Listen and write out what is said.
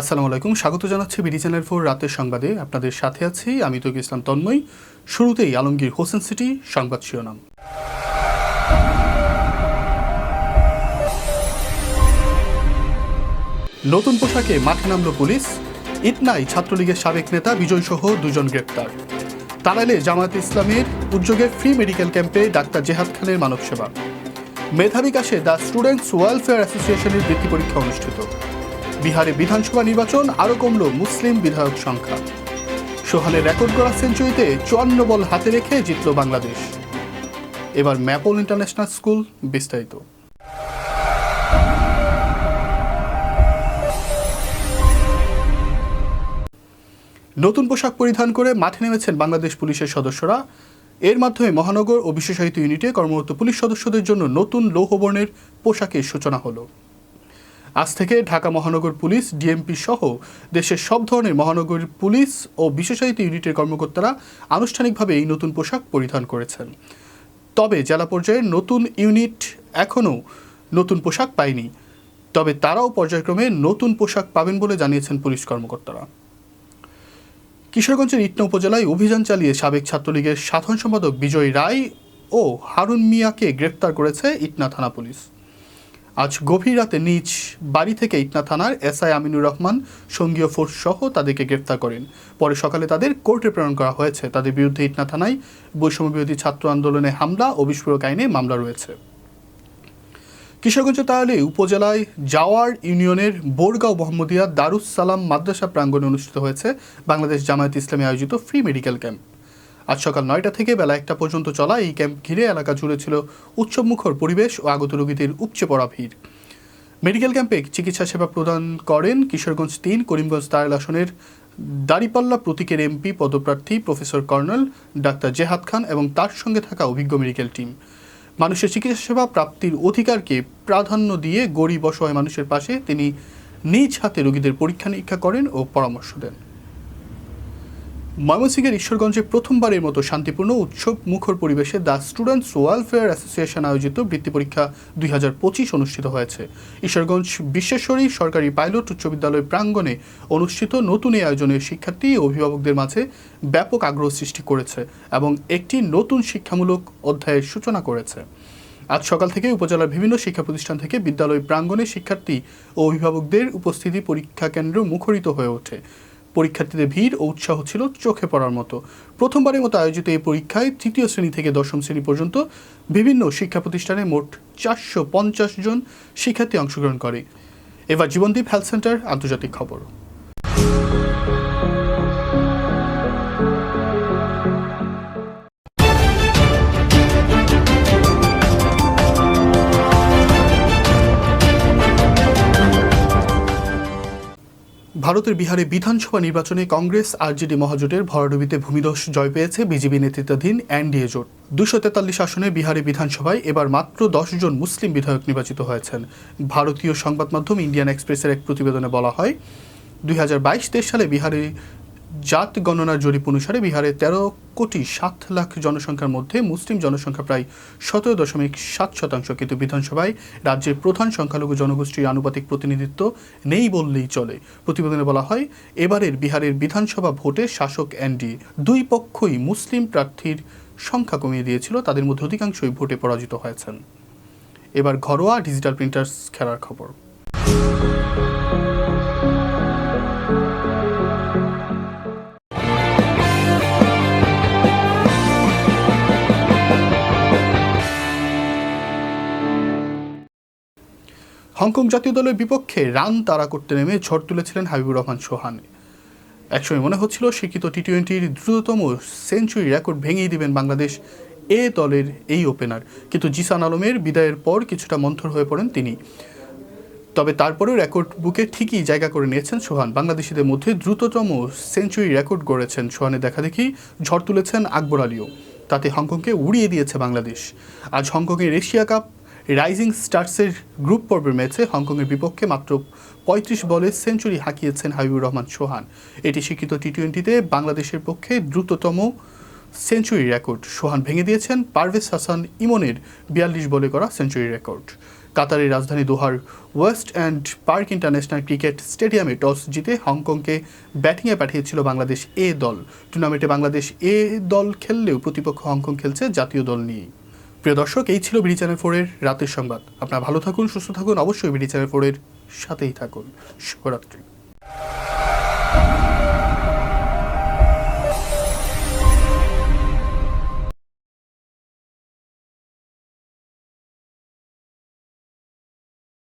আসসালামু আলাইকুম। স্বাগত জানাচ্ছি বিডি চ্যানেল ফোর রাতের সংবাদে। আপনাদের সাথে আছি আমি তৈক ইসলাম তন্ময়। শুরুতেই আলমগীর হোসেন সিটি সংবাদ শিরোনাম। নতুন পোশাকে মাঠে নামল পুলিশ। ইতনাই ছাত্রলীগের সাবেক নেতা বিজয় সহ দুজন গ্রেপ্তার। তারাইলে জামায়াত ইসলামের উদ্যোগে ফ্রি মেডিকেল ক্যাম্পে ডাক্তার জেহাদ খানের মানব সেবা মেধাবী কাশে দ্য স্টুডেন্টস ওয়েলফেয়ার অ্যাসোসিয়েশনের বৃত্তি পরীক্ষা অনুষ্ঠিত। বিহারে বিধানসভা নির্বাচন আরও কমল মুসলিম বিধায়ক সংখ্যা। সোহানের রেকর্ড করা সেঞ্চুরিতে চুয়ান্ন বল হাতে রেখে জিতল বাংলাদেশ। এবার ম্যাপল ইন্টারন্যাশনাল স্কুল বিস্তারিত। নতুন পোশাক পরিধান করে মাঠে নেমেছেন বাংলাদেশ পুলিশের সদস্যরা। এর মাধ্যমে মহানগর ও বিশেষায়িত ইউনিটে কর্মরত পুলিশ সদস্যদের জন্য নতুন লৌহবর্ণের পোশাকের সূচনা হলো। আজ থেকে ঢাকা মহানগর পুলিশ, ডিএমপি সহ দেশের সব ধরনের মহানগর পুলিশ ও বিশেষায়িত ইউনিটের কর্মকর্তারা আনুষ্ঠানিকভাবে এই নতুন পোশাক পরিধান করেছেন। তবে জেলা পর্যায়ের নতুন ইউনিট এখনও নতুন পোশাক পায়নি। তবে তারাও পর্যায়ক্রমে নতুন পোশাক পাবেন বলে জানিয়েছেন পুলিশ কর্মকর্তারা। কিশোরগঞ্জের ইটনা উপজেলায় অভিযান চালিয়ে সাবেক ছাত্রলীগের সাধারণ সম্পাদক বিজয় রায় ও হারুন মিয়াকে গ্রেপ্তার করেছে ইটনা থানা পুলিশ। আজ গভীর রাতে নিজ বাড়ি থেকে ইটনা থানার এসআই আমিনুর রহমান সঙ্গীয় ফোর্স সহ তাদেরকে গ্রেপ্তার করেন। পরে সকালে তাদের কোর্টে প্রেরণ করা হয়েছে। তাদের বিরুদ্ধে ইটনা থানায় বৈষম্য বিরোধী ছাত্র আন্দোলনে হামলা ও বিস্ফোরক আইনে মামলা রয়েছে। কিশোরগঞ্জ তাহলে উপজেলায় জাওয়ার ইউনিয়নের বোরগাঁও মোহাম্মদিয়া দারুস সালাম মাদ্রাসা প্রাঙ্গণে অনুষ্ঠিত হয়েছে বাংলাদেশ জামায়াত ইসলামী আয়োজিত ফ্রি মেডিকেল ক্যাম্প। আজ সকাল নয়টা থেকে বেলা একটা পর্যন্ত চলা এই ক্যাম্প ঘিরে এলাকা জুড়ে ছিল উৎসবমুখর পরিবেশ ও আগত রোগীদের উপচে পড়া ভিড়। মেডিকেল ক্যাম্পে চিকিৎসা সেবা প্রদান করেন কিশোরগঞ্জ তিন, করিমগঞ্জ তারেল আসনের দাড়িপাল্লা প্রতীকের এমপি, পদপ্রার্থী প্রফেসর কর্নেল ডাক্তার জেহাদ খান এবং তার সঙ্গে থাকা অভিজ্ঞ মেডিকেল টিম। মানুষের চিকিৎসা সেবা প্রাপ্তির অধিকারকে প্রাধান্য দিয়ে গরিব অসহায় মানুষের পাশে তিনি নিজ হাতে রোগীদের পরীক্ষা নিরীক্ষা করেন ও পরামর্শ দেন। ময়মনসিংহের ঈশ্বরগঞ্জে প্রথমবারের মতো শান্তিপূর্ণ উৎসব মুখর পরিবেশে দ্য স্টুডেন্টস ওয়েলফেয়ার অ্যাসোসিয়েশন আয়োজিত বৃত্তি পরীক্ষা দুই অনুষ্ঠিত হয়েছে। ঈশ্বরগঞ্জ বিশ্বেশ্বরী সরকারি পাইলট উচ্চ বিদ্যালয় প্রাঙ্গণে অনুষ্ঠিত নতুন এই আয়োজনের শিক্ষার্থী অভিভাবকদের মাঝে ব্যাপক আগ্রহ সৃষ্টি করেছে এবং একটি নতুন শিক্ষামূলক অধ্যায়ের সূচনা করেছে। আজ সকাল থেকে উপজেলার বিভিন্ন শিক্ষা প্রতিষ্ঠান থেকে বিদ্যালয় প্রাঙ্গণে শিক্ষার্থী ও অভিভাবকদের উপস্থিতি পরীক্ষা কেন্দ্র মুখরিত হয়ে ওঠে। পরীক্ষার্থীদের ভিড় ও উৎসাহ ছিল চোখে পড়ার মতো। প্রথমবারের মতো আয়োজিত এই পরীক্ষায় তৃতীয় শ্রেণি থেকে দশম শ্রেণি পর্যন্ত বিভিন্ন শিক্ষা প্রতিষ্ঠানে মোট চারশো পঞ্চাশ জন শিক্ষার্থী অংশগ্রহণ করে। এবার জীবনদীপ হেলথ সেন্টার আন্তর্জাতিক খবর। ভারতের বিহারে বিধানসভা নির্বাচনে কংগ্রেস, আরজেডি মহাজোটের ভরাডুবিতে ভূমিদোষ জয় পেয়েছে বিজেপি নেতৃত্বাধীন এনডিএ জোট। দুশো তেতাল্লিশ আসনে বিহারে বিধানসভায় এবার মাত্র দশ জন মুসলিম বিধায়ক নির্বাচিত হয়েছেন। ভারতীয় সংবাদ মাধ্যম ইন্ডিয়ান এক্সপ্রেসের এক প্রতিবেদনে বলা হয়, দুই হাজার সালে বিহারে জাত গণনার জরিপ অনুসারে বিহারে তেরো কোটি সাত লাখ জনসংখ্যার মধ্যে মুসলিম জনসংখ্যা প্রায় সতেরো দশমিক সাত শতাংশ। কিন্তু বিধানসভায় রাজ্যের প্রধান সংখ্যালঘু জনগোষ্ঠীর আনুপাতিক প্রতিনিধিত্ব নেই বললেই চলে। প্রতিবেদনে বলা হয়, এবারের বিহারের বিধানসভা ভোটে শাসক এনডি দুই পক্ষই মুসলিম প্রার্থীর সংখ্যা কমিয়ে দিয়েছিল, তাদের মধ্যে অধিকাংশই ভোটে পরাজিত হয়েছেন। এবার ঘরোয়া ডিজিটাল প্রিন্টার্স খেলার খবর। হংকং জাতীয় দলের বিপক্ষে রান তাড়া করতে নেমে ঝড় তুলেছিলেন হাবিবুর রহমান সোহান। একসময় মনে হচ্ছিল শিক্ষিত টি টোয়েন্টির দ্রুততম সেঞ্চুরি রেকর্ড ভেঙেই দিবেন বাংলাদেশ এ দলের এই ওপেনার। কিন্তু জিসান আলমের বিদায়ের পর কিছুটা মন্থর হয়ে পড়েন তিনি। তবে তারপরেও রেকর্ড বুকে ঠিকই জায়গা করে নিয়েছেন সোহান। বাংলাদেশিদের মধ্যে দ্রুততম সেঞ্চুরি রেকর্ড গড়েছেন সোহানের দেখাদেখি ঝড় তুলেছেন আকবর আলীও। তাতে হংকংকে উড়িয়ে দিয়েছে বাংলাদেশ। আজ হংকংয়ের এশিয়া কাপ রাইজিং স্টার্সের গ্রুপ পর্বের ম্যাচে হংকংয়ের বিপক্ষে মাত্র পঁয়ত্রিশ বলে সেঞ্চুরি হাঁকিয়েছেন হাবিবুর রহমান সোহান এটি শিক্ষিত টি টোয়েন্টিতে বাংলাদেশের পক্ষে দ্রুততম সেঞ্চুরি রেকর্ড সোহান ভেঙে দিয়েছেন পারভেজ হাসান ইমনের বিয়াল্লিশ বলে করা সেঞ্চুরি রেকর্ড কাতারের রাজধানী দোহার West End Park International cricket স্টেডিয়ামে টস জিতে হংকংকে ব্যাটিংয়ে পাঠিয়েছিল বাংলাদেশ এ দল। টুর্নামেন্টে বাংলাদেশ এ দল খেললেও প্রতিপক্ষ হংকং খেলছে জাতীয় দল নিয়ে প্রিয় দর্শক, এই ছিল বিডি চ্যানেল ফোরের রাতের সংবাদ। আপনারা ভালো থাকুন, সুস্থ থাকুন, অবশ্যই বিডি চ্যানেল ফোরের সাথেই থাকুন। শুভরাত্রি।